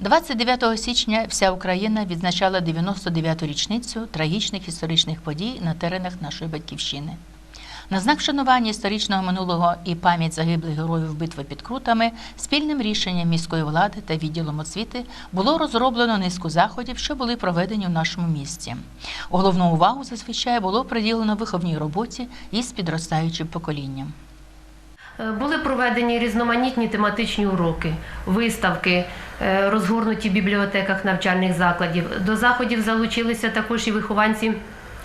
29 січня вся Україна відзначала 99-ту річницю трагічних історичних подій на теренах нашої батьківщини. На знак вшанування історичного минулого і пам'ять загиблих героїв битви під Крутами спільним рішенням міської влади та відділом освіти було розроблено низку заходів, що були проведені в нашому місті. Головну увагу зазвичай було приділено виховній роботі із підростаючим поколінням. Були проведені різноманітні тематичні уроки, виставки, розгорнуті в бібліотеках навчальних закладів. До заходів залучилися також і вихованці.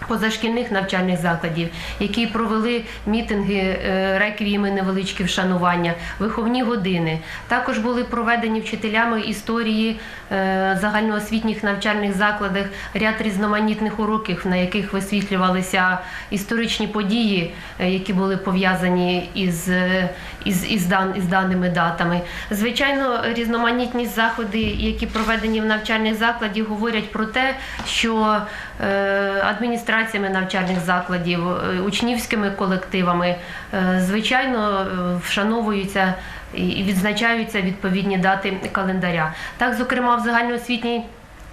Позашкільних навчальних закладів, які провели мітинги, е, реквієми невеличкі вшанування, виховні години. Також були проведені вчителями історії е, загальноосвітніх навчальних закладах ряд різноманітних уроків, на яких висвітлювалися історичні події, е, які були пов'язані із, е, із, із, дан, із даними датами. Звичайно, різноманітні заходи, які проведені в навчальних закладах, говорять про те, що е, адміністраціями навчальних закладів, е, учнівськими колективами, е, звичайно, е, вшановуються і і відзначаються відповідні дати календаря. Так, зокрема, в загальноосвітній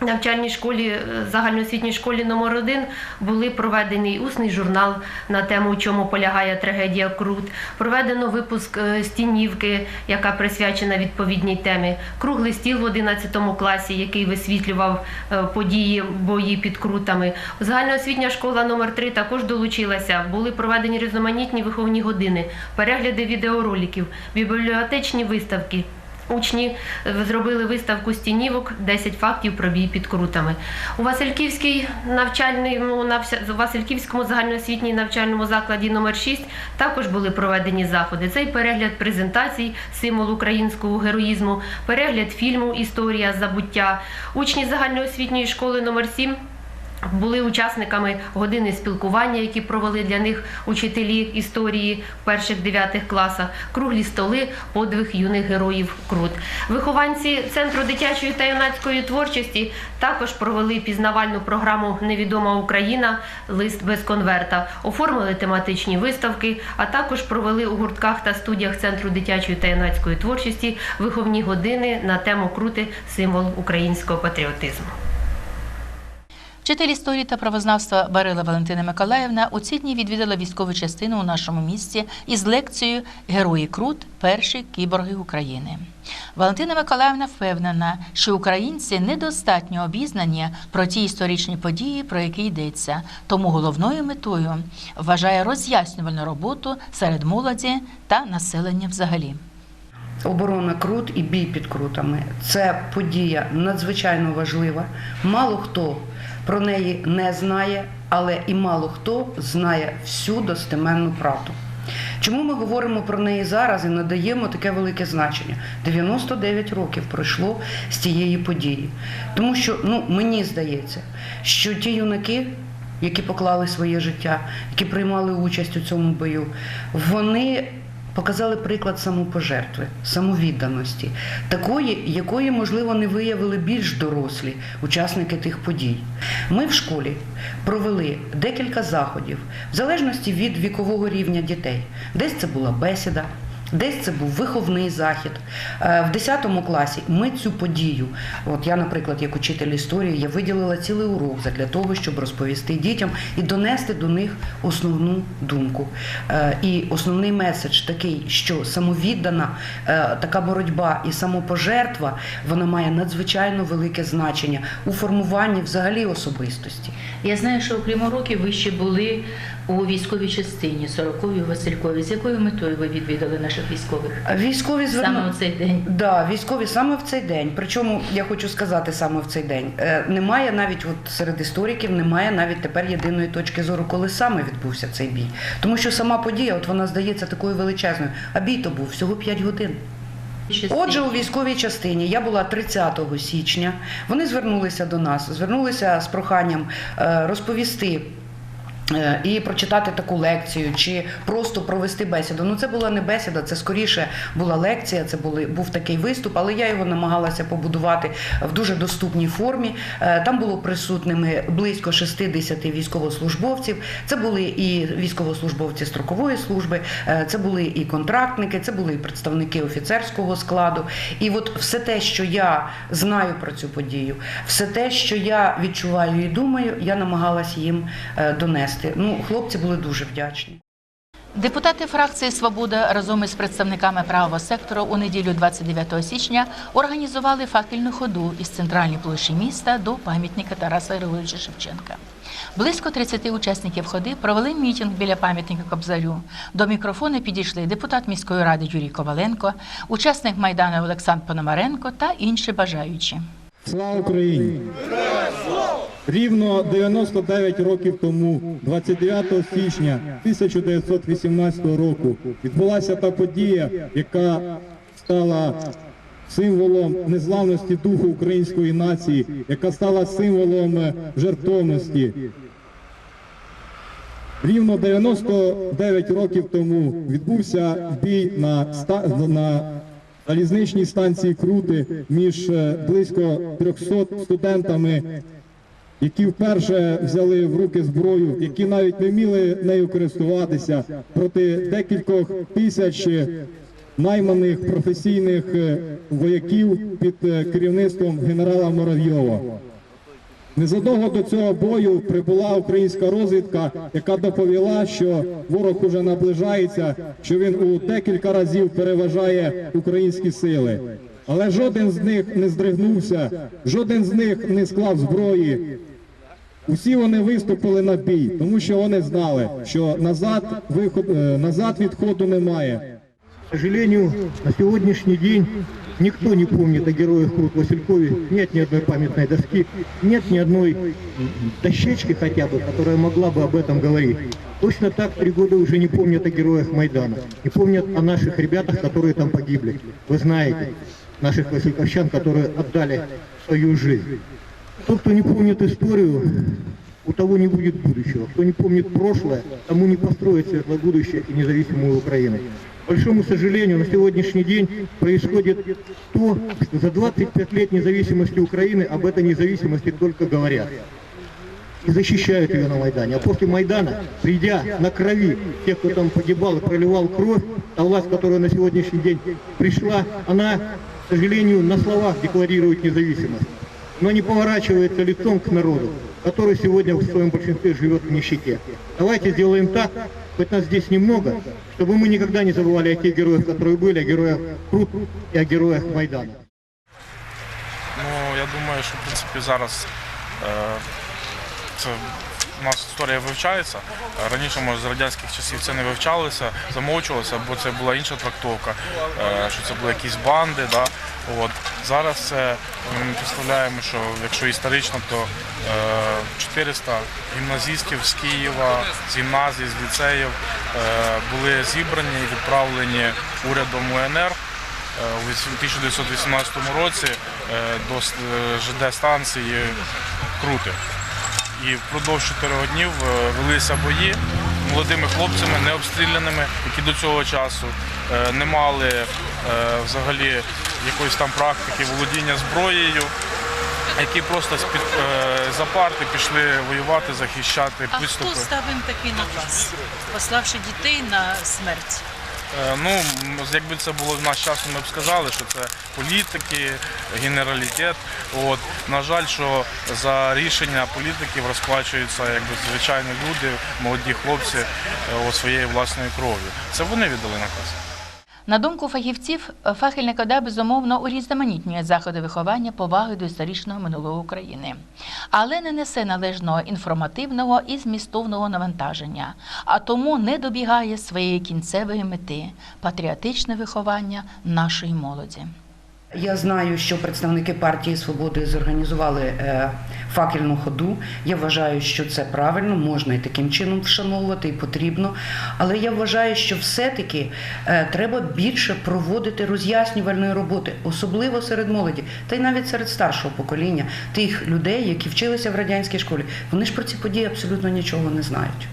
навчальній школі, е, загальноосвітній школі номер 1 були проведений усний журнал на тему, у чому полягає трагедія Крут. Проведено випуск е, стінівки, яка присвячена відповідній темі. Круглий стіл в 11 класі, який висвітлював е, події бої під крутами. Загальноосвітня школа номер 3 також долучилася. Були проведені різноманітні виховні години, перегляди відеороликів, бібліотечні виставки. Учні е, зробили виставку стінівок 10 фактів про бій під крутами. У Васильківській навчальному нався- у Васильківському загальноосвітній навчальному закладі номер 6 також були проведені заходи. Цей перегляд презентацій, символ українського героїзму, перегляд фільму Історія забуття. Учні загальноосвітньої школи номер 7 були учасниками години спілкування, які провели для них учителі історії в перших дев'ятих класах, круглі столи, подвиг юних героїв Крут. Вихованці центру дитячої та юнацької творчості також провели пізнавальну програму Невідома Україна лист без конверта, оформили тематичні виставки, а також провели у гуртках та студіях центру дитячої та юнацької творчості виховні години на тему крути символ українського патріотизму. Вчитель історії та правознавства Барила Валентина Миколаївна у ці дні відвідала військову частину у нашому місті із лекцією Герої Крут перші кіборги України. Валентина Миколаївна впевнена, що українці недостатньо обізнані про ті історичні події, про які йдеться. Тому головною метою вважає роз'яснювальну роботу серед молоді та населення взагалі. Оборона Крут і бій під крутами це подія надзвичайно важлива. Мало хто про неї не знає, але і мало хто знає всю достеменну правду. Чому ми говоримо про неї зараз і надаємо таке велике значення? 99 років пройшло з тієї події. Тому що ну, мені здається, що ті юнаки, які поклали своє життя, які приймали участь у цьому бою, вони показали приклад самопожертви, самовідданості, такої, якої, можливо, не виявили більш дорослі учасники тих подій. Ми в школі провели декілька заходів в залежності від вікового рівня дітей. Десь це була бесіда. Десь це був виховний захід. Е, В 10 класі ми цю подію, от я, наприклад, як учитель історії, я виділила цілий урок для того, щоб розповісти дітям і донести до них основну думку. Е, І основний меседж такий, що самовіддана е, така боротьба і самопожертва вона має надзвичайно велике значення у формуванні взагалі особистості. Я знаю, що окрім уроків ви ще були у військовій частині 40-й Василькові. З якою метою ви відвідали наших військових? Військові зверну... Саме у цей день. Да, військові саме в цей день. Причому я хочу сказати саме в цей день. Е, немає навіть от серед істориків, немає навіть тепер єдиної точки зору, коли саме відбувся цей бій. Тому що сама подія, от вона здається такою величезною. А бій то був всього 5 годин. Отже, у військовій частині я була 30 січня. Вони звернулися до нас, звернулися з проханням е, розповісти І прочитати таку лекцію, чи просто провести бесіду. Ну, це була не бесіда, це скоріше була лекція, це були, був такий виступ, але я його намагалася побудувати в дуже доступній формі. Е, Там було присутними близько 60 військовослужбовців. Це були і військовослужбовці строкової служби, е, це були і контрактники, це були і представники офіцерського складу. І от все те, що я знаю про цю подію, все те, що я відчуваю і думаю, я намагалась їм е, донести. Ну, хлопці були дуже вдячні. Депутати фракції Свобода разом із представниками правого сектору у неділю 29 січня організували факельну ходу із центральної площі міста до пам'ятника Тараса Григоровича Шевченка. Близько 30 учасників ходи провели мітинг біля пам'ятника Кобзарю. До мікрофону підійшли депутат міської ради Юрій Коваленко, учасник майдану Олександр Пономаренко та інші бажаючі. Слава Україні! Рівно 99 років тому, 29 січня 1918 року, відбулася та подія, яка стала символом незламності духу української нації, яка стала символом жертовності. Рівно 99 років тому відбувся бій на, ста... на залізничній станції Крути між е, близько 300 студентами, які вперше взяли в руки зброю, які навіть не вміли нею користуватися проти декількох тисяч найманих професійних е, вояків під е, керівництвом генерала Моравйова. Незадовго до цього бою прибула українська розвідка, яка доповіла, що ворог уже наближається, що він у декілька разів переважає українські сили. Але жоден з них не здригнувся, жоден з них не склав зброї. Усі вони виступили на бій, тому що вони знали, що назад виход е, назад відходу немає. К сожалению, на сегодняшний день никто не помнит о героях Крут Василькове. Нет ни одной памятной доски, нет ни одной м, дощечки хотя бы, которая могла бы об этом говорить. Точно так три года уже не помнят о героях Майдана. Не помнят о наших ребятах, которые там погибли. Вы знаете, наших васильковчан, которые отдали свою жизнь. Тот, кто не помнит историю, у того не будет будущего. Кто не помнит прошлое, тому не построить светлое будущее и независимую Украину. К большому сожалению, на сегодняшний день происходит то, что за 25 лет независимости Украины об этой независимости только говорят. И защищают ее на Майдане. А после Майдана, придя на крови тех, кто там погибал и проливал кровь, та власть, которая на сегодняшний день пришла, она, к сожалению, на словах декларирует независимость но не поворачивается лицом к народу, который сегодня в своем большинстве живет в нищете. Давайте сделаем так, хоть нас здесь немного, чтобы мы никогда не забывали о тех героях, которые были, о героях Крут и о героях Майдана. Ну, я думаю, що в принципі зараз е, це у нас історія вивчається. Е, Раніше, може, з радянських часів це не вивчалося, замовчувалося, бо це була інша трактовка, е, що це були якісь банди. Да? От. Зараз це ми представляємо, що якщо історично, то е, 400 гімназистів з Києва, з гімназій, з ліцеїв е, були зібрані і відправлені урядом УНР Е, у 1918 році е, до е, ЖД станції Крути. І впродовж чотирьох днів е, велися бої молодими хлопцями, необстріляними, які до цього часу е, не мали е, взагалі якоїсь там практики володіння зброєю, які просто з-під е, за парти пішли воювати, захищати А підступи. хто став їм такий наказ, пославши дітей на смерть? Е, Ну, якби це було в наш час, ми б сказали, що це політики, генералітет. От, на жаль, що за рішення політиків розплачуються якби, звичайні люди, молоді хлопці е, о, своєю власною кров'ю. Це вони віддали наказ. На думку фахівців, фахільник ода безумовно урізноманітнює заходи виховання поваги до історичного минулого України, але не несе належного інформативного і змістовного навантаження, а тому не добігає своєї кінцевої мети патріотичне виховання нашої молоді. Я знаю, що представники партії Свободи зорганізували е, факельну ходу. Я вважаю, що це правильно, можна і таким чином вшановувати, і потрібно. Але я вважаю, що все-таки е, треба більше проводити роз'яснювальної роботи, особливо серед молоді, та й навіть серед старшого покоління, тих людей, які вчилися в радянській школі. Вони ж про ці події абсолютно нічого не знають.